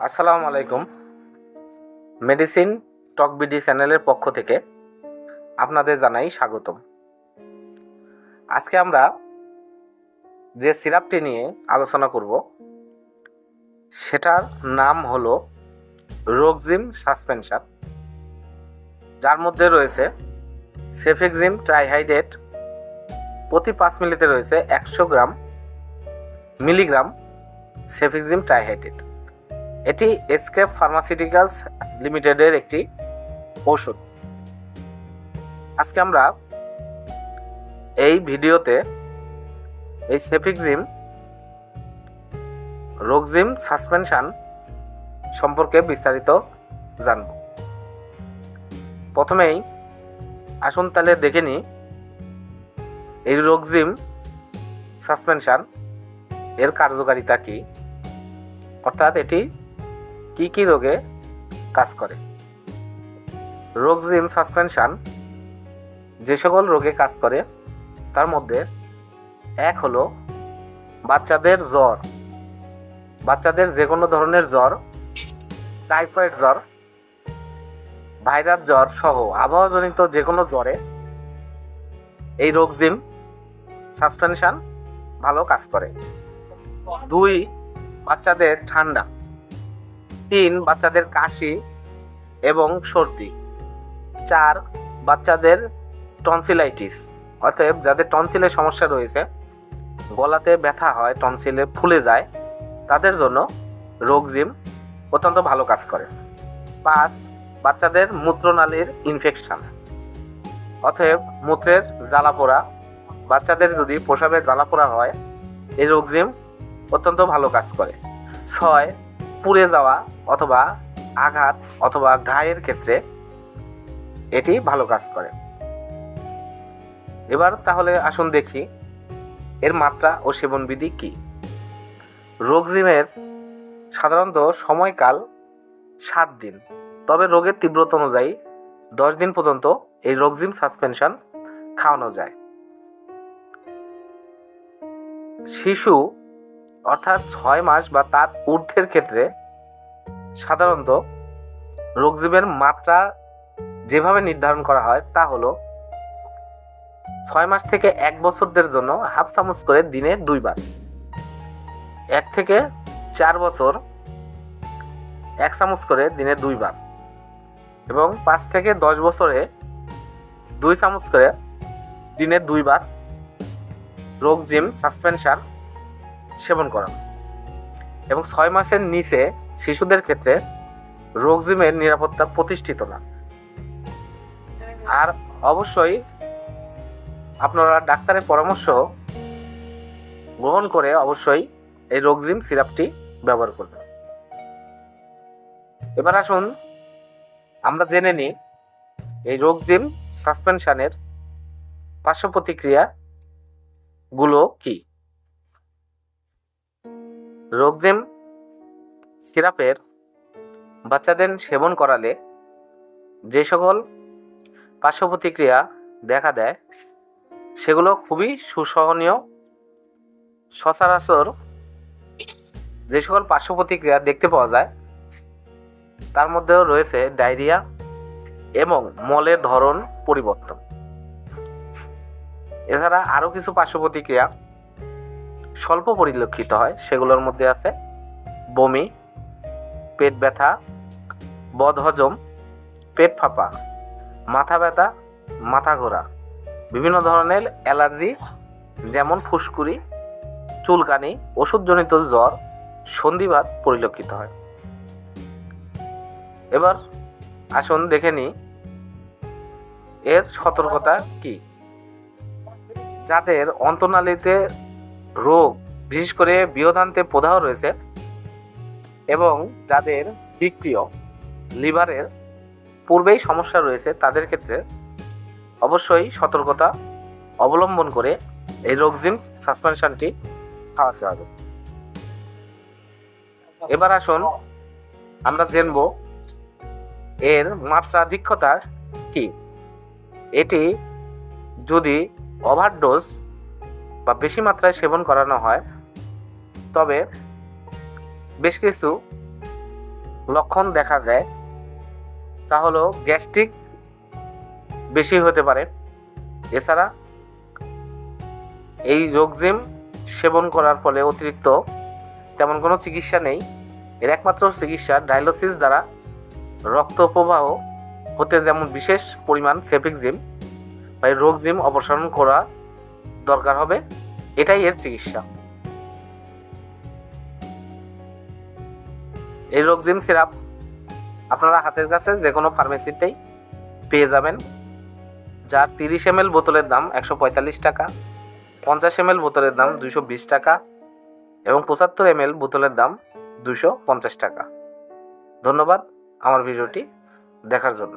আসসালামু আলাইকুম। মেডিসিন টক বিডি চ্যানেলের পক্ষ থেকে আপনাদের জানাই স্বাগতম। আজকে আমরা যে সিরাপটি নিয়ে আলোচনা করব, সেটার নাম হলো রোগজিম সাসপেনশন। যার মধ্যে রয়েছে সেফেক্সিম ট্রাইহাইড্রেট, প্রতি পাঁচ মিলিতে রয়েছে একশো গ্রাম, মিলিগ্রাম সেফেক্সিম ট্রাইহাইড্রেট। এটি এসকেপ ফার্মাসিউটিক্যালস লিমিটেডের একটি ঔষধ। আজকে আমরা এই ভিডিওতে এই সেফিক্সিম, রোগজিম সাসপেনশান সম্পর্কে বিস্তারিত জানব। প্রথমেই আসুন তাহলে দেখে নিই এই রোগজিম সাসপেনশন এর কার্যকারিতা কী? অর্থাৎ এটি কি কি রোগে কাজ করে? রোগজিম সাসপেনশান, যে সকল রোগে কাজ করে, তার মধ্যে এক হলো বাচ্চাদের জ্বর। বাচ্চাদের যে কোনো ধরনের জ্বর, টাইফয়েড জ্বর, ভাইরাস জ্বর সহ আবহাওয়াজনিত যে কোনো জ্বরে এই রোগজিম সাসপেনশান ভালো কাজ করে। দুই, বাচ্চাদের ঠান্ডা। তিন, বাচ্চাদের কাশি এবং সর্দি। চার, বাচ্চাদের টনসিলাইটিস অতএব যাদের টনসিলের সমস্যা রয়েছে, গলাতে ব্যথা হয় টনসিলে ফুলে যায়, তাদের জন্য রোগজিম অত্যন্ত ভালো কাজ করে। পাঁচ, বাচ্চাদের মূত্রনালীর ইনফেকশান অতএব মূত্রের জ্বালা পোড়া বাচ্চাদের যদি প্রসাবের জ্বালা পোড়া হয়, এই রোগজিম অত্যন্ত ভালো কাজ করে। ছয় পুড়ে যাওয়া অথবা আঘাত অথবা ঘায়ের ক্ষেত্রে এটি ভালো কাজ করে। এবার তাহলে আসুন দেখি এর মাত্রা ও সেবনবিধি কী? রোগজিমের সাধারণত সময়কাল সাত দিন। তবে রোগের তীব্রতা অনুযায়ী দশ দিন পর্যন্ত এই রোগজিম সাসপেনশন খাওয়ানো যায়। শিশু অর্থাৎ ছয় মাস বা তার ঊর্ধ্বের ক্ষেত্রে সাধারণত রোগজীবের মাত্রা যেভাবে নির্ধারণ করা হয় তা হলো ছয় মাস থেকে এক বছরদের জন্য হাফ চামচ করে দিনে দুইবার। এক থেকে চার বছর এক চামচ করে দিনে দুইবার এবং পাঁচ থেকে দশ বছরে দুই চামচ করে দিনে দুইবার রোগ জিম সাসপেনশন সেবন করানো এবং ছয় মাসের নিচে শিশুদের ক্ষেত্রে রোগজিমের নিরাপত্তা প্রতিষ্ঠিত না। আর অবশ্যই আপনারা ডাক্তারের পরামর্শ গ্রহণ করে অবশ্যই এই রোগজিম সিরাপটি ব্যবহার করবেন। এবার আসুন আমরা জেনে নিই এই রোগজিম সাসপেনশানের পার্শ্ব প্রতিক্রিয়াগুলো কী? রোগজিম সিরাপের বাচ্চাদের সেবন করালে যে সকল পার্শ্ব প্রতিক্রিয়া দেখা দেয়, সেগুলো খুবই সুসহনীয়। সচরাচর যে সকল পার্শ্ব প্রতিক্রিয়া দেখতে পাওয়া যায়, তার মধ্যেও রয়েছে ডায়রিয়া এবং মলের ধরন পরিবর্তন। এছাড়া আরও কিছু পার্শ্ব প্রতিক্রিয়া স্বল্প পরিলক্ষিত হয়, সেগুলোর মধ্যে আছে বমি, পেট ব্যথা, বদহজম, পেট ফাঁপা, মাথা ব্যথা, মাথা ঘোরা, বিভিন্ন ধরনের অ্যালার্জি যেমন ফুসকুড়ি, চুলকানি, ওষুধজনিত জ্বর, সন্ধিবাত পরিলক্ষিত হয়। এবার আসুন দেখে নিই এর সতর্কতা কি? যাদের অন্তনালীতে রোগ, বিশেষ করে বৃহদান্তে প্রদাহ রয়েছে এবং যাদের বিক্রিয় লিভারের পূর্বেই সমস্যা রয়েছে তাদের ক্ষেত্রে অবশ্যই সতর্কতা অবলম্বন করে এই রোগজিম সাসপেনশনটি খাওয়াতে হবে। এবার আসুন আমরা জেনব এর মাত্রাধিক্যতা কি? এটি যদি ওভারডোজ বা বেশি মাত্রায় সেবন করানো হয়। তবে বেশ কিছু লক্ষণ দেখা দেয়, তা হলো গ্যাস্ট্রিক বেশি হতে পারে। এছাড়া এই রোগজিম সেবন করার ফলে অতিরিক্ত তেমন কোনো চিকিৎসা নেই। এর একমাত্র চিকিৎসা ডায়ালিসিস দ্বারা রক্ত প্রবাহ হতে যেমন বিশেষ পরিমাণ সেপিক জিম বা রোগ জিম অপসারণ করা দরকার হবে, এটাই এর চিকিৎসা। এই রোগ জিম সিরাপ আপনারা হাতের কাছে যে কোনো ফার্মেসিতেই পেয়ে যাবেন, যার তিরিশ এম বোতলের দাম একশো পঁয়তাল্লিশ টাকা, পঞ্চাশ এম বোতলের দাম দুশো বিশ টাকা এবং পঁচাত্তর এম বোতলের দাম দুশো পঞ্চাশ টাকা। ধন্যবাদ আমার ভিডিওটি দেখার জন্য।